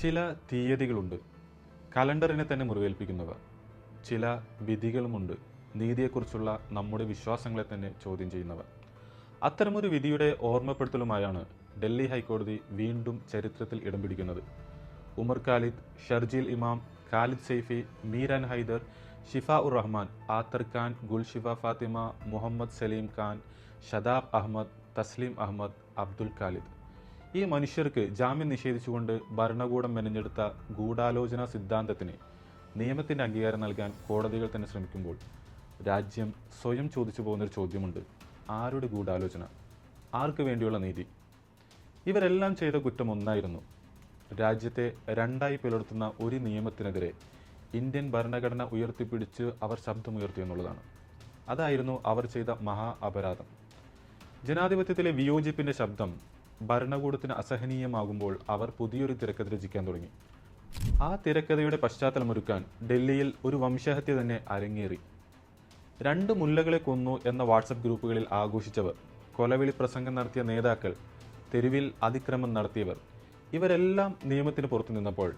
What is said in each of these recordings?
ചില തീയതികളുണ്ട്. കലണ്ടറിനെ തന്നെ മുറിവേൽപ്പിക്കുന്നവ ചില വിധികളുമുണ്ട്. നീതിയെക്കുറിച്ചുള്ള നമ്മുടെ വിശ്വാസങ്ങളെ തന്നെ ചോദ്യം ചെയ്യുന്നവ അത്തരമൊരു വിധിയുടെ ഓർമ്മപ്പെടുത്തലുമായാണ് ഡൽഹി ഹൈക്കോടതി വീണ്ടും ചരിത്രത്തിൽ ഇടം പിടിക്കുന്നത്. ഉമർ ഖാലിദ് ഷർജീൽ ഇമാം ഖാലിദ് സെയ്ഫി മീരാൻ ഹൈദർ ഷിഫ ഉർ റഹ്മാൻ ആത്തർ ഖാൻ ഗുൽഷിഫ ഫാത്തിമ മുഹമ്മദ് സലീം ഖാൻ ഷദാബ് അഹമ്മദ് തസ്ലീം അഹമ്മദ് അബ്ദുൽ ഖാലിദ്. ഈ മനുഷ്യർക്ക് ജാമ്യം നിഷേധിച്ചുകൊണ്ട് ഭരണകൂടം മെനഞ്ഞെടുത്ത ഗൂഢാലോചന സിദ്ധാന്തത്തിന് നിയമത്തിന്റെ അംഗീകാരം നൽകാൻ കോടതികൾ തന്നെ ശ്രമിക്കുമ്പോൾ രാജ്യം സ്വയം ചോദിച്ചു പോകുന്നൊരു ചോദ്യമുണ്ട്. ആരുടെ ഗൂഢാലോചന? ആർക്ക് വേണ്ടിയുള്ള നീതി? ഇവരെല്ലാം ചെയ്ത കുറ്റം ഒന്നായിരുന്നു. രാജ്യത്തെ രണ്ടായി പിളർത്തുന്ന ഒരു നിയമത്തിനെതിരെ ഇന്ത്യൻ ഭരണഘടന ഉയർത്തിപ്പിടിച്ച് അവർ ശബ്ദമുയർത്തി എന്നുള്ളതാണ്. അതായിരുന്നു അവർ ചെയ്ത മഹാ അപരാധം. ജനാധിപത്യത്തിലെ വിയോജിപ്പിന്റെ ശബ്ദം ഭരണകൂടത്തിന് അസഹനീയമാകുമ്പോൾ അവർ പുതിയൊരു തിരക്കഥ രചിക്കാൻ തുടങ്ങി. ആ തിരക്കഥയുടെ പശ്ചാത്തലമൊരുക്കാൻ ഡൽഹിയിൽ ഒരു വംശഹത്യ തന്നെ അരങ്ങേറി. രണ്ട് മുല്ലകളെ കൊന്നു എന്ന വാട്സപ്പ് ഗ്രൂപ്പുകളിൽ ആഘോഷിച്ചവർ കൊലവിളി പ്രസംഗം നടത്തിയ നേതാക്കൾ തെരുവിൽ അതിക്രമം നടത്തിയവർ ഇവരെല്ലാം നിയമത്തിന് പുറത്തു നിന്നപ്പോൾ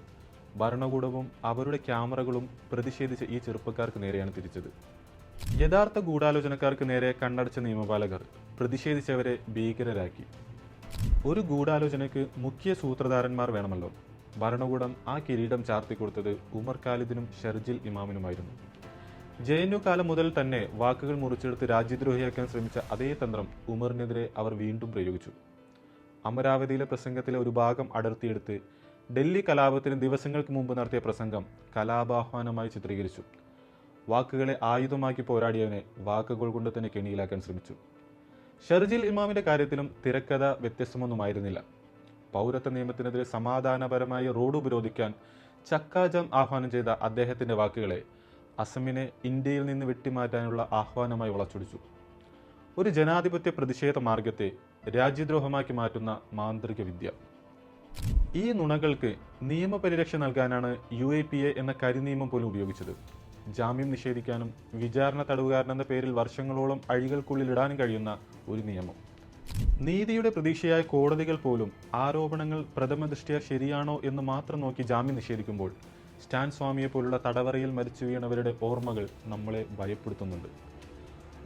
ഭരണകൂടവും അവരുടെ ക്യാമറകളും പ്രതിഷേധിച്ച ഈ ചെറുപ്പക്കാർക്ക് നേരെയാണ് തിരിച്ചത്. യഥാർത്ഥ ഗൂഢാലോചനക്കാർക്ക് നേരെ കണ്ണടച്ച നിയമപാലകർ പ്രതിഷേധിച്ചവരെ ഭീകരരാക്കി. ഒരു ഗൂഢാലോചനയ്ക്ക് മുഖ്യ സൂത്രധാരന്മാർ വേണമല്ലോ. ഭരണകൂടം ആ കിരീടം ചാർത്തിക്കൊടുത്തത് ഉമർ ഖാലിദിനും ഷർജിൽ ഇമാമിനുമായിരുന്നു. ജെ എൻ യു കാലം മുതൽ തന്നെ വാക്കുകൾ മുറിച്ചെടുത്ത് രാജ്യദ്രോഹിയാക്കാൻ ശ്രമിച്ച അതേ തന്ത്രം ഉമറിനെതിരെ അവർ വീണ്ടും പ്രയോഗിച്ചു. അമരാവതിയിലെ പ്രസംഗത്തിലെ ഒരു ഭാഗം അടർത്തിയെടുത്ത് ഡൽഹി കലാപത്തിന് ദിവസങ്ങൾക്ക് മുമ്പ് നടത്തിയ പ്രസംഗം കലാപാഹ്വാനമായി ചിത്രീകരിച്ചു. വാക്കുകളെ ആയുധമാക്കി പോരാടിയവനെ വാക്കുകൾ കൊണ്ട് തന്നെ കെണിയിലാക്കാൻ ശ്രമിച്ചു. ഷർജിൽ ഇമാമിന്റെ കാര്യത്തിലും തിരക്കഥ വ്യത്യസ്തമൊന്നുമായിരുന്നില്ല. പൗരത്വ നിയമത്തിനെതിരെ സമാധാനപരമായി റോഡ് ഉപരോധിക്കാൻ ചക്കാജം ആഹ്വാനം ചെയ്ത അദ്ദേഹത്തിന്റെ വാക്കുകളെ അസമിനെ ഇന്ത്യയിൽ നിന്ന് വെട്ടിമാറ്റാനുള്ള ആഹ്വാനമായി വളച്ചൊടിച്ചു. ഒരു ജനാധിപത്യ പ്രതിഷേധ മാർഗത്തെ രാജ്യദ്രോഹമാക്കി മാറ്റുന്ന മാന്ത്രിക വിദ്യ. ഈ നുണകൾക്ക് നിയമപരിരക്ഷ നൽകാനാണ് യു എ പി എ എന്ന കരിനിയമം പോലും ഉപയോഗിച്ചത്. ജാമ്യം നിഷേധിക്കാനും വിചാരണ തടവുകാരനെന്ന പേരിൽ വർഷങ്ങളോളം അഴികൾക്കുള്ളിൽ ഇടാനും കഴിയുന്ന ഒരു നിയമം. നീതിയുടെ പ്രതീക്ഷയായ കോടതികൾ പോലും ആരോപണങ്ങൾ പ്രഥമ ദൃഷ്ടിയ ശരിയാണോ എന്ന് മാത്രം നോക്കി ജാമ്യം നിഷേധിക്കുമ്പോൾ സ്റ്റാൻ സ്വാമിയെ പോലുള്ള തടവറയിൽ മരിച്ചു വീണവരുടെ ഓർമ്മകൾ നമ്മളെ ഭയപ്പെടുത്തുന്നുണ്ട്.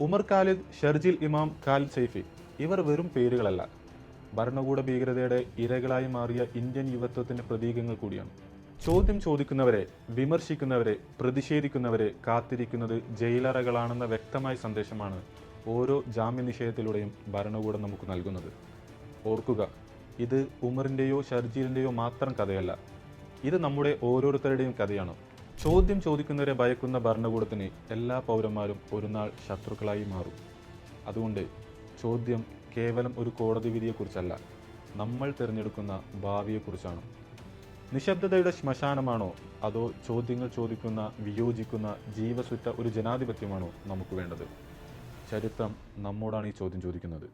ഉമർ ഖാലിദ് ഷർജിൽ ഇമാം ഖാലിദ് സൈഫി ഇവർ വെറും പേരുകളല്ല. ഭരണകൂട ഭീകരതയുടെ ഇരകളായി മാറിയ ഇന്ത്യൻ യുവത്വത്തിന്റെ പ്രതീകങ്ങൾ കൂടിയാണ്. ചോദ്യം ചോദിക്കുന്നവരെ വിമർശിക്കുന്നവരെ പ്രതിഷേധിക്കുന്നവരെ കാത്തിരിക്കുന്നത് ജയിലറകളാണെന്ന വ്യക്തമായ സന്ദേശമാണ് ഓരോ ജാമ്യ നിഷേധത്തിലൂടെയും ഭരണകൂടം നമുക്ക് നൽകുന്നത്. ഓർക്കുക ഇത് ഉമറിന്റെയോ ഷർജീലിന്റെയോ മാത്രം കഥയല്ല. ഇത് നമ്മുടെ ഓരോരുത്തരുടെയും കഥയാണ്. ചോദ്യം ചോദിക്കുന്നവരെ ഭയക്കുന്ന ഭരണകൂടത്തിന് എല്ലാ പൗരന്മാരും ഒരു നാൾ ശത്രുക്കളായി മാറും. അതുകൊണ്ട് ചോദ്യം കേവലം ഒരു കോടതി വിധിയെക്കുറിച്ചല്ല നമ്മൾ തിരഞ്ഞെടുക്കുന്ന ഭാവിയെക്കുറിച്ചാണ്. നിശബ്ദതയുടെ ശ്മശാനമാണോ? അതോ ചോദ്യങ്ങൾ ചോദിക്കുന്ന വിയോജിക്കുന്ന ജീവസുറ്റ ഒരു ജനാധിപത്യമാണോ നമുക്ക് വേണ്ടത്? ചരിത്രം നമ്മോടാണ് ഈ ചോദ്യം ചോദിക്കുന്നത്.